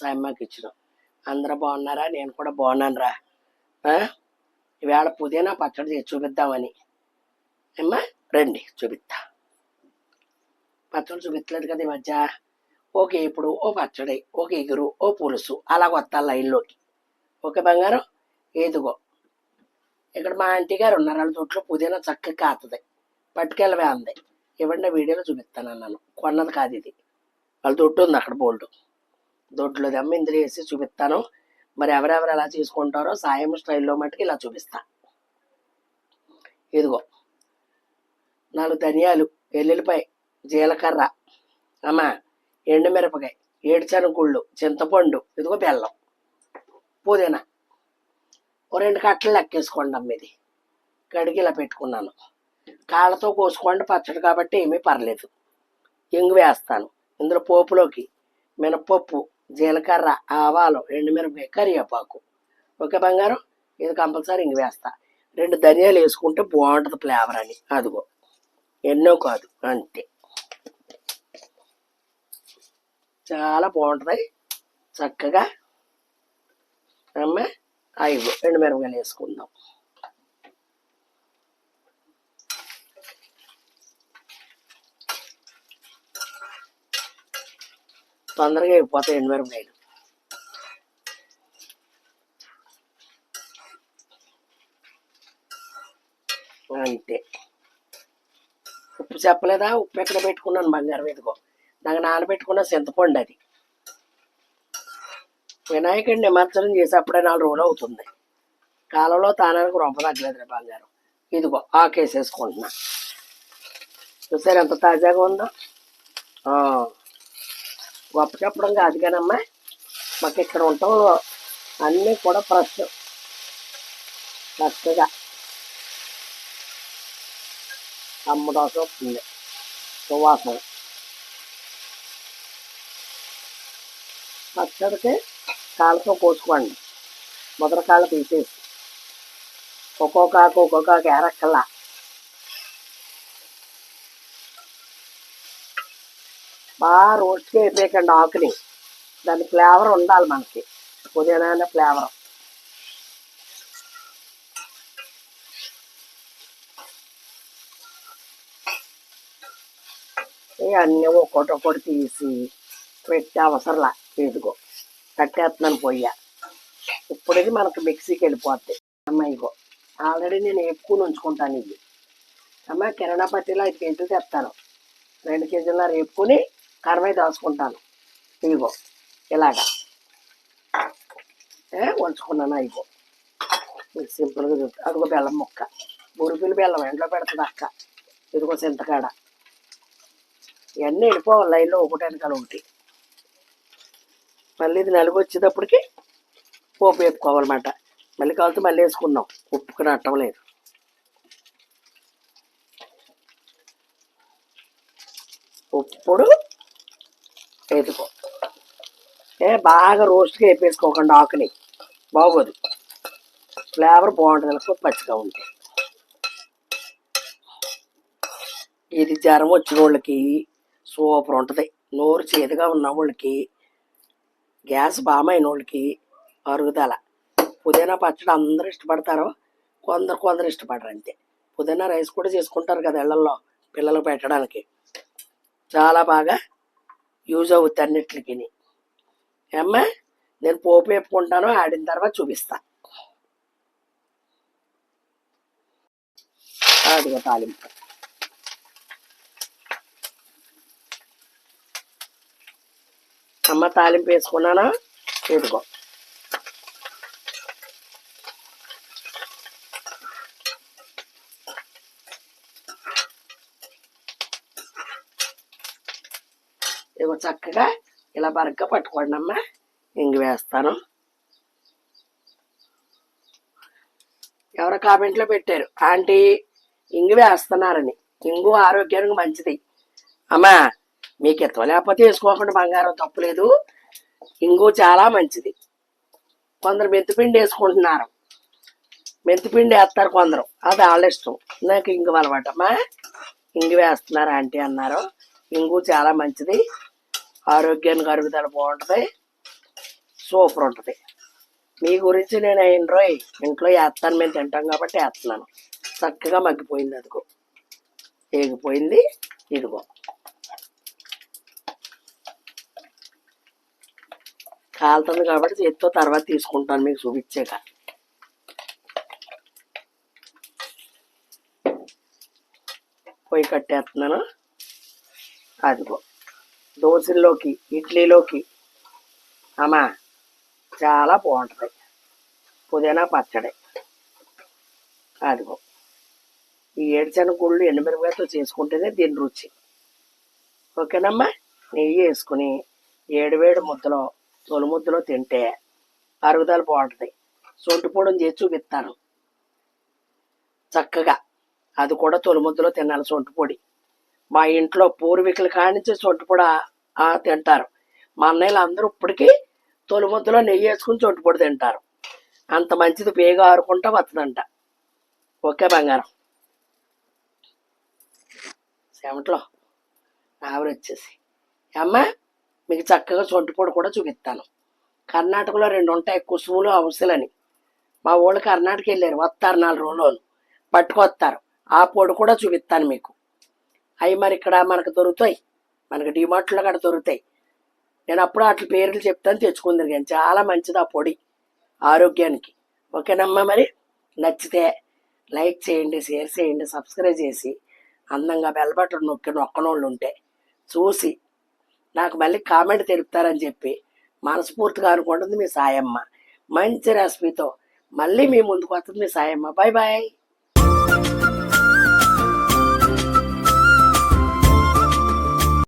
సాయమ్మకి kitchen. అందరూ బాగున్నారా? నేను కూడా బాగున్నాను రా ఈవేళ పుదీనా పచ్చడి చేసి చూపిద్దామని. అమ్మా రండి చూపిస్తా. పచ్చడి చూపించలేదు కదా ఈ మధ్య. ఓకే ఇప్పుడు ఓ పచ్చడి ఒక ఎగురు ఓ పులుసు. అలా వస్తా లైన్లోకి. ఓకే బంగారం? ఏదిగో ఇక్కడ మా ఆంటీ గారు ఉన్నారు. వాళ్ళ తోటలో పుదీనా చక్కగా కాతుంది. పట్టుకెళ్ళవే అంది. ఇవ్వండి వీడియోలో చూపిస్తాను అన్నాను. కొన్నది కాదు ఇది. వాళ్ళ దొడ్డు ఉంది అక్కడ బోల్డ్. దొడ్లో దమ్మ వేసి చూపిస్తాను. మరి ఎవరెవరు ఎలా చేసుకుంటారో సాయం స్టైల్లో మట్టుకు ఇలా చూపిస్తా. ఇదిగో నాలుగు ధనియాలు వెల్లుల్లిపాయ జీలకర్ర అమ్మ ఎండుమిరపకాయ ఏడుచనుకుళ్ళు చింతపండు ఇదిగో బెల్లం పుదీనా ఓ రెండు కట్టలు లెక్కేసుకోండి అమ్మ ఇది. కడిగి ఇలా పెట్టుకున్నాను. కాళ్ళతో కోసుకోండి పచ్చడి కాబట్టి ఏమీ పర్లేదు. ఇంగు వేస్తాను. ఇందులో పోపులోకి మినపప్పు జీలకర్ర ఆవాలు ఎండుమిరపకాయ కరివేపాకు. ఓకే బంగారం? ఇది కంపల్సరీ ఇంక వేస్తా. రెండు ధనియాలు వేసుకుంటే బాగుంటుంది ఫ్లేవర్ అని. అదిగో. ఎన్నో కాదు. అంతే. చాలా బాగుంటుంది. చక్కగా. అమ్మ అయిగో రెండు మిరపకాయలు వేసుకుందాం. తొందరగా అయిపోతాయి ఎండు మిరపకాయలు అంతే. ఉప్పు చెప్పలేదా? ఉప్పు ఎక్కడ పెట్టుకున్నాను బంగారం మీదకో నాకు నానబెట్టుకున్న చింతపండు అది. వినాయకుడి నిమజ్జనం చేసి అప్పుడే నాలుగు రోజులు అవుతుంది. కాలంలో తానానికి రొంప తగ్గలేదు రే బంగారం. ఇదిగో ఆకేసేసుకుంటున్నా. చూసారు ఎంత తాజాగా ఉందో? గొప్ప కాదు కానమ్మా మాకు ఇక్కడ ఉంటాం అన్నీ కూడా ఫ్రెష్ చక్కగా అమ్మదోసం వస్తుంది. సువాసన. పచ్చడికి కాళ్ళతో కోసుకోండి. మొదటి కాళ్ళు తీసేసి ఒక్కొక్క ఒక్కొక్క ఆకు ఎరక్కల్లా బాగా రోస్ట్గా అయిపోయకండి ఆకుని. దాని ఫ్లేవర్ ఉండాలి మనకి. పుదీనా ఫ్లేవర్. అన్నీ ఒక్కొక్కటి ఒక్కటి తీసి పెట్టి అవసరంలా. ఇదిగో కట్టేస్తున్నాను పొయ్య. ఇప్పుడు ఇది మనకు మిక్సీకి వెళ్ళిపోద్ది. అమ్మ ఇగో ఆల్రెడీ నేను ఎక్కువ ఉంచుకుంటాను ఇది. అమ్మ కిరాణా పట్టీలో ఐదు కేజీలు తెస్తాను. రెండు కేజీలు రేపుకుని కరవై దాచుకుంటాను. ఇదిగో ఇలాగా. ఏ అయిపో మీకు సింపుల్గా చూపి అదిగో బెల్లం ముక్క. బురుపిల్లి బెల్లం ఎండలో పెడుతుంది అక్క. ఇదిగో చింతకాడ. ఇవన్నీ వెళ్ళిపోవాలి లైన్లో ఒకటి వెనకాల ఒకటి. మళ్ళీ ఇది నలుగు వచ్చేటప్పటికి పోపు వేపుకోవాలన్నమాట. మళ్ళీ కావాలంటే మళ్ళీ వేసుకుందాం. ఉప్పుకుని అట్టం లేదు. ఉప్పుడు వేసుకో ఏ బాగా రోస్ట్గా వేపేసుకోకండి ఆకుని. బాగోదు. ఫ్లేవర్ బాగుంటుంది లేకపోతే పచ్చిగా ఉంటుంది ఇది జ్వరం వచ్చిన వాళ్ళకి సూపర్ ఉంటుంది. నోరు చేదుగా ఉన్న వాళ్ళకి గ్యాస్ బామైన వాళ్ళకి అరుగుదల. పుదీనా పచ్చడి అందరూ ఇష్టపడతారు. కొందరు కొందరు ఇష్టపడరు అంతే. పుదీనా రైస్ కూడా చేసుకుంటారు కదా ఇళ్ళలో పిల్లలకు పెట్టడానికి. చాలా బాగా యూజ్ అవుతుంది అన్నిట్లకి ఏమ్మా? నేను పోపు వేపుకుంటాను ఆడిన తర్వాత చూపిస్తా. అదిగో తాలింపు. అమ్మ తాలింపు వేసుకున్నానా? ఇదిగో ఇదిగో చక్కగా ఇలా బరగ్గా పట్టుకోండి అమ్మా. ఇంక వేస్తాను. ఎవరో కామెంట్లో పెట్టారు. ఆంటీ ఇంగు వేస్తున్నారని. ఇంగు ఆరోగ్యానికి మంచిది. అమ్మా మీకు ఇత్తం లేకపోతే వేసుకోకుండా బంగారం తప్పులేదు ఇంగు చాలా మంచిది. కొందరు మెంతిపిండి వేసుకుంటున్నారు. మెంతిపిండి వేస్తారు కొందరు. అది వాళ్ళ ఇష్టం. నాకు ఇంగు అలవాటమ్మా. ఇంగు వేస్తున్నారు ఆంటీ అన్నారు. ఇంగు చాలా మంచిది. ఆరోగ్యానికి అరుగుదల బాగుంటుంది. సూపర్ ఉంటుంది. మీ గురించి నేను అయిన రోయ్ ఇంట్లో వేస్తాను మేము తింటాం కాబట్టి వేస్తున్నాను చక్కగా మగ్గిపోయింది అదిగో. ఏగిపోయింది ఇదిగో. కాలుతుంది కాబట్టి చేతితో తర్వాత తీసుకుంటాను మీకు చూపించాక. పొయ్యి కట్టేస్తున్నాను అదిగో. దోశల్లోకి ఇడ్లీలోకి. అమ్మా చాలా బాగుంటుంది. పుదీనా పచ్చడి. అదిగో. ఈ ఏడుచన గుళ్ళు ఎండుమిరపకాయతో చేసుకుంటేనే దీని రుచి. ఓకేనమ్మా? నెయ్యి వేసుకుని ఏడువేడు ముద్దలో తొలి ముద్దలో తింటే అరుగుదల బాగుంటుంది. సొంటి పొడిని చేసి చూపిస్తాను. చక్కగా. అది కూడా తొలి ముద్దలో తినాలి సొంటి పొడి. మా ఇంట్లో పూర్వీకుల కానించి సొంటి కూడా తింటారు. మా అన్నయ్యలు అందరూ ఇప్పటికీ తొలిముద్దలో నెయ్యి వేసుకుని చొట్టు పొడి తింటారు. అంత మంచిది పేగా ఆరుకుంటా వస్తుందంట ఓకే బంగారం. సెవెంట్లో ఆవిడ వచ్చేసి. అమ్మ మీకు చక్కగా సొంటి పొడి కూడా చూపిస్తాను. కర్ణాటకలో రెండు ఉంటాయి కుసుములు అవసలని. మా వాళ్ళు కర్ణాటక వెళ్ళారు వస్తారు నాలుగు రోజులు పట్టుకొస్తారు. ఆ పొడి కూడా చూపిస్తాను మీకు. అవి మరి ఇక్కడ మనకు దొరుకుతాయి. మనకి డిమార్ట్లో కూడా దొరుకుతాయి. నేను అప్పుడు అట్ల పేర్లు చెప్తాను తెచ్చుకుందరు కానీ చాలా మంచిది ఆ పొడి ఆరోగ్యానికి. ఓకేనమ్మా మరి? నచ్చితే లైక్ చేయండి షేర్ చేయండి సబ్స్క్రైబ్ చేసి అందంగా బెల్ బటన్ నొక్కి నొక్కనోళ్ళు ఉంటే చూసి నాకు మళ్ళీ కామెంట్ తెలుపుతారని చెప్పి మనస్ఫూర్తిగా అనుకుంటుంది మీ సాయమ్మ. మంచి రెసిపీతో మళ్ళీ మీ ముందుకు వస్తుంది మీ సాయమ్మ. Bye bye